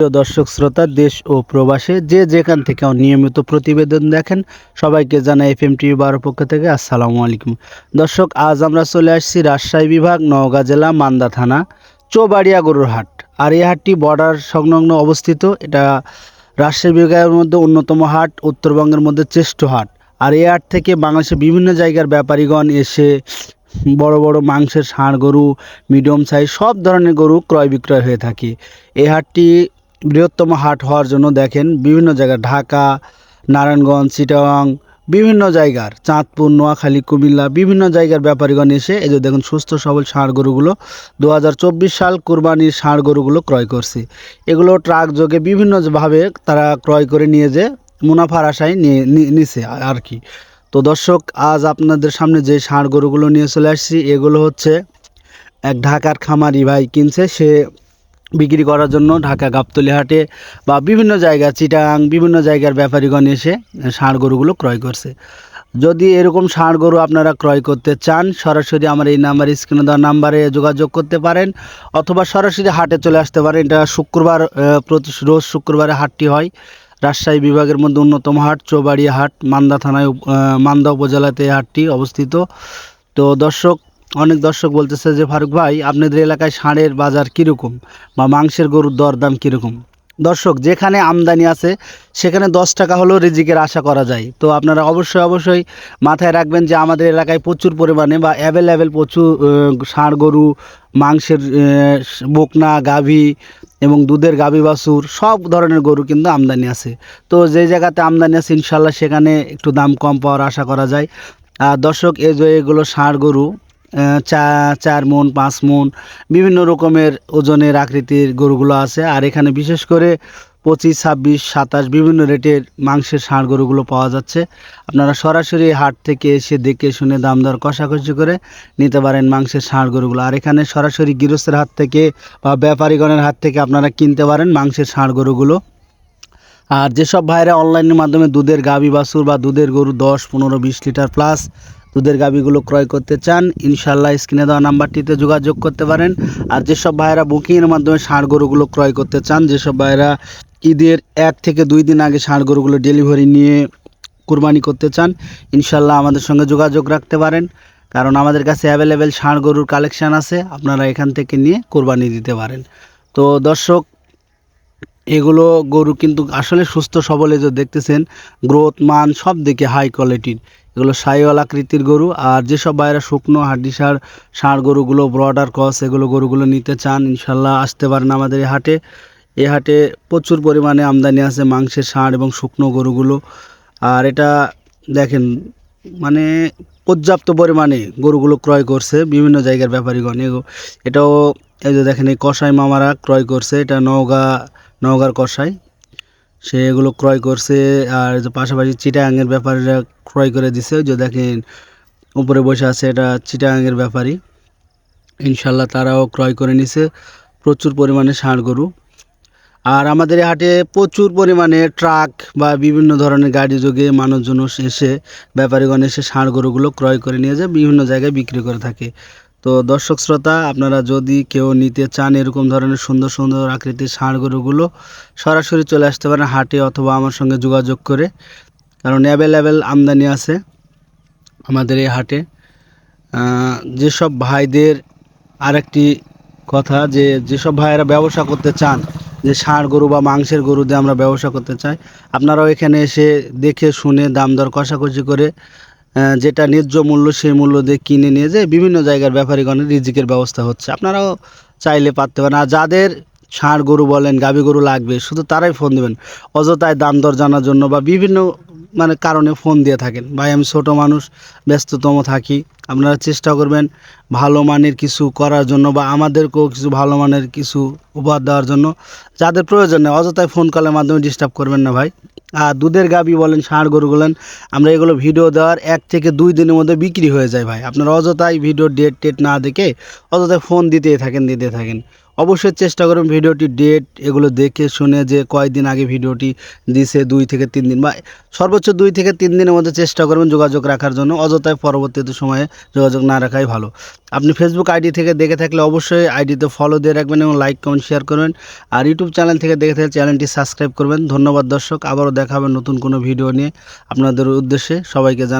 প্রিয় দর্শক শ্রোতা, দেশ ও প্রবাসে যে যেখান থেকে নিয়মিত প্রতিবেদন দেখেন, সবাইকে জানাই এফ এম টিভি বারো পক্ষ থেকে আসসালামু আলাইকুম। দর্শক, আজ আমরা চলে আসছি রাজশাহী বিভাগ, নওগাঁ জেলা, মান্দা থানা, চৌবাড়িয়া গরুর হাট। আর এই হাটটি বর্ডার সংলগ্ন অবস্থিত। এটা রাজশাহী বিভাগের মধ্যে অন্যতম হাট, উত্তরবঙ্গের মধ্যে শ্রেষ্ঠ হাট। আর এই হাট থেকে বাংলাদেশের বিভিন্ন জায়গার ব্যাপারীগণ এসে বড় বড় মাংসের ষাঁড় গরু মিডিয়াম সাইজ সব ধরনের গরু ক্রয় বিক্রয় হয়ে থাকে। এই হাটটি বৃহত্তম হাট হওয়ার জন্য দেখেন বিভিন্ন জায়গায় ঢাকা, নারায়ণগঞ্জ, চিটাগাং, বিভিন্ন জায়গার, চাঁদপুর, নোয়াখালী, কুমিল্লা, বিভিন্ন জায়গার ব্যাপারীগণ এসে এই যে দেখুন সুস্থ সবল ষাঁড় গরুগুলো দু হাজার চব্বিশ সাল কুরবানির ষাঁড় গরুগুলো ক্রয় করছে। এগুলো ট্রাক যোগে বিভিন্নভাবে তারা ক্রয় করে নিয়ে যে মুনাফার আশায় নিয়ে নিছে আর কি। তো দর্শক, আজ আপনাদের সামনে যে ষাঁড় গরুগুলো নিয়ে চলে আসছি, এগুলো হচ্ছে এক ঢাকার খামারি ভাই কিনছে, সে বিক্রি করার জন্য ঢাকা গাবতলি হাটে বা বিভিন্ন জায়গা চিটাং, বিভিন্ন জায়গার ব্যাপারীগণ এসে ষাঁড় গরুগুলো ক্রয় করছে। যদি এরকম ষাঁড় গরু আপনারা ক্রয় করতে চান, সরাসরি আমার এই নাম্বার, স্ক্রিনে দেওয়া নাম্বারে যোগাযোগ করতে পারেন অথবা সরাসরি হাটে চলে আসতে পারেন। এটা শুক্রবার প্রতি রোজ শুক্রবারে হাটটি হয়। রাজশাহী বিভাগের মধ্যে অন্যতম হাট, চৌবাড়িয়া হাট, মান্দা থানায় মান্দা উপজেলাতে হাটটি অবস্থিত। তো দর্শক অনেক দর্শক বলতেছে যে, ফারুক ভাই, আপনাদের এলাকায় ষাঁড়ের বাজার কীরকম বা মাংসের গরুর দরদাম কীরকম? দর্শক, যেখানে আমদানি আছে, সেখানে দশ টাকা হলেও রিজিকের আশা করা যায়। তো আপনারা অবশ্যই অবশ্যই মাথায় রাখবেন যে, আমাদের এলাকায় প্রচুর পরিমাণে বা অ্যাভেলেবেল প্রচুর ষাঁড় গরু, মাংসের বকনা, গাভী এবং দুধের গাভী, বাছুর সব ধরনের গরু কিন্তু আমদানি আছে। তো যে জায়গাতে আমদানি আছে ইনশাল্লাহ সেখানে একটু দাম কম পাওয়ার আশা করা যায়। আর দর্শক, এই যে এগুলো ষাঁড় গরু চা, চার মন, পাঁচ মন, বিভিন্ন রকমের ওজনের আকৃতির গরুগুলো আছে। আর এখানে বিশেষ করে পঁচিশ, ছাব্বিশ, সাতাশ বিভিন্ন রেটের মাংসের ষাঁড় গরুগুলো পাওয়া যাচ্ছে। আপনারা সরাসরি হাট থেকে এসে দেখে শুনে দাম দর কষাকষি করে নিতে পারেন মাংসের ষাঁড় গরুগুলো। আর এখানে সরাসরি গৃহস্থের হাত থেকে বা ব্যাপারীগণের হাত থেকে আপনারা কিনতে পারেন মাংসের ষাঁড় গরুগুলো। আর যেসব ভাইরা অনলাইনের মাধ্যমে দুধের গাভী বাছুর বা দুধের গরু দশ, পনেরো, বিশ লিটার প্লাস দুধের গাভীগুলো ক্রয় করতে চান ইনশাল্লাহ স্ক্রিনে দেওয়া নাম্বারটিতে যোগাযোগ করতে পারেন। আর যেসব ভাইয়েরা বুকিংয়ের মাধ্যমে ষাঁড় গরুগুলো ক্রয় করতে চান, যেসব ভাইয়েরা ঈদের এক থেকে দুই দিন আগে ষাঁড় গরুগুলো ডেলিভারি নিয়ে কুরবানি করতে চান ইনশাল্লাহ আমাদের সঙ্গে যোগাযোগ রাখতে পারেন। কারণ আমাদের কাছে অ্যাভেলেবেল ষাঁড় গরুর কালেকশান আছে, আপনারা এখান থেকে নিয়ে কোরবানি দিতে পারেন। তো দর্শক এগুলো গরু কিন্তু আসলে সুস্থ, সবল যে দেখতেছেন, গ্রোথ মান সব দিকে হাই কোয়ালিটির এগুলো সাইওয়াল আকৃতির গরু, আর যেসব বাইরে শুকনো হাড্ডি সার ষাঁড় গরুগুলো ব্রডার ক্রস এগুলো গরুগুলো নিতে চান, ইনশাল্লাহ আসতে পারেন আমাদের এই হাটে। এ হাটে প্রচুর পরিমাণে আমদানি আছে মাংসের ষাঁড় এবং শুকনো গরুগুলো। আর এটা দেখেন মানে পর্যাপ্ত পরিমাণে গরুগুলো ক্রয় করছে বিভিন্ন জায়গার ব্যাপারীগণ। এটাও এই যে দেখেন এই কষাই মামারা ক্রয় করছে, এটা নওগাঁ নওগাঁর কষাই সে এগুলো ক্রয় করছে আর পাশাপাশি চিটাগাংয়ের ব্যাপারীরা ক্রয় করে দিছে। যে দেখেন, উপরে বসে আছে এটা চিটাগাংয়ের ব্যাপারী। ইনশাল্লাহ তারাও ক্রয় করে নিছে। প্রচুর পরিমাণে ষাঁড় গরু। আর আমাদের হাটে প্রচুর পরিমাণে ট্রাক বা বিভিন্ন ধরনের গাড়ি যোগে মানুষজন এসে, ব্যাপারীগণ এসে ষাঁড় গরুগুলো ক্রয় করে নিয়ে যায়, বিভিন্ন জায়গায় বিক্রি করে থাকে। তো দর্শক শ্রোতা, আপনারা যদি কেউ নিতে চান এরকম ধরনের সুন্দর সুন্দর আকৃতির ষাঁড় গরুগুলো, সরাসরি চলে আসতে পারেন হাটে অথবা আমার সঙ্গে যোগাযোগ করে। কারণ অ্যাভেলেবেল আমদানি আছে আমাদের এই হাটে। যেসব ভাইদের আরেকটি কথা যে, যেসব ভাইয়েরা ব্যবসা করতে চান, যে ষাঁড় গরু বা মাংসের গরু দিয়ে আমরা ব্যবসা করতে চাই, আপনারাও এখানে এসে দেখে শুনে দাম দর কষাকষি করে যেটা ন্যায্য মূল্য, সেই মূল্য দিয়ে কিনে নিয়ে যেয়ে বিভিন্ন জায়গার ব্যাপারীগণের রিজিকের ব্যবস্থা হচ্ছে। আপনারাও চাইলে পারতে পারেন। আর যাদের ষাঁড় গরু বলেন, গাভী গরু লাগবে, শুধু তারাই ফোন দেবেন। অযথায় দাম দর জানার জন্য বা বিভিন্ন মানে কারণে ফোন দিয়ে থাকেন। ভাই, আমি ছোট মানুষ, ব্যস্ততম থাকি। আপনারা চেষ্টা করবেন ভালো মানের কিছু করার জন্য বা আমাদেরকেও কিছু ভালো মানের কিছু উপহার দেওয়ার জন্য। যাদের প্রয়োজন নেই অযথায় ফোন কলের মাধ্যমে ডিস্টার্ব করবেন না ভাই। আর দুধের গাবি বলেন, ষাঁড় গরু বলেন, আমরা এগুলো ভিডিও দেওয়ার এক থেকে দুই দিনের মধ্যে বিক্রি হয়ে যায় ভাই। আপনারা অযথায় ভিডিও ডেট টেট না দেখে অযথায় ফোন দিতেই থাকেন দিতে থাকেন। অবশ্যই চেষ্টা করবেন ভিডিওটি ডেট এগুলো দেখে শুনে যে কয়দিন আগে ভিডিওটি দিছে, দুই থেকে তিন দিন। বা সর্বোচ্চ দুই থেকে তিন দিনের মধ্যে চেষ্টা করবেন যোগাযোগ রাখার জন্য। অযথায় পরবর্তীতে সময়ে যোগাযোগ না রাখাই ভালো। আপনি ফেসবুক আইডি থেকে দেখে থাকলে অবশ্যই আইডিতে ফলো দিয়ে রাখবেন এবং লাইক কমেন্ট শেয়ার করবেন। আর ইউটিউব চ্যানেল থেকে দেখে থাকলে চ্যানেলটি সাবস্ক্রাইব করবেন। ধন্যবাদ দর্শক, আবারও দেখাবেন নতুন কোনো ভিডিও নিয়ে। আপনাদের উদ্দেশ্যে সবাইকে জান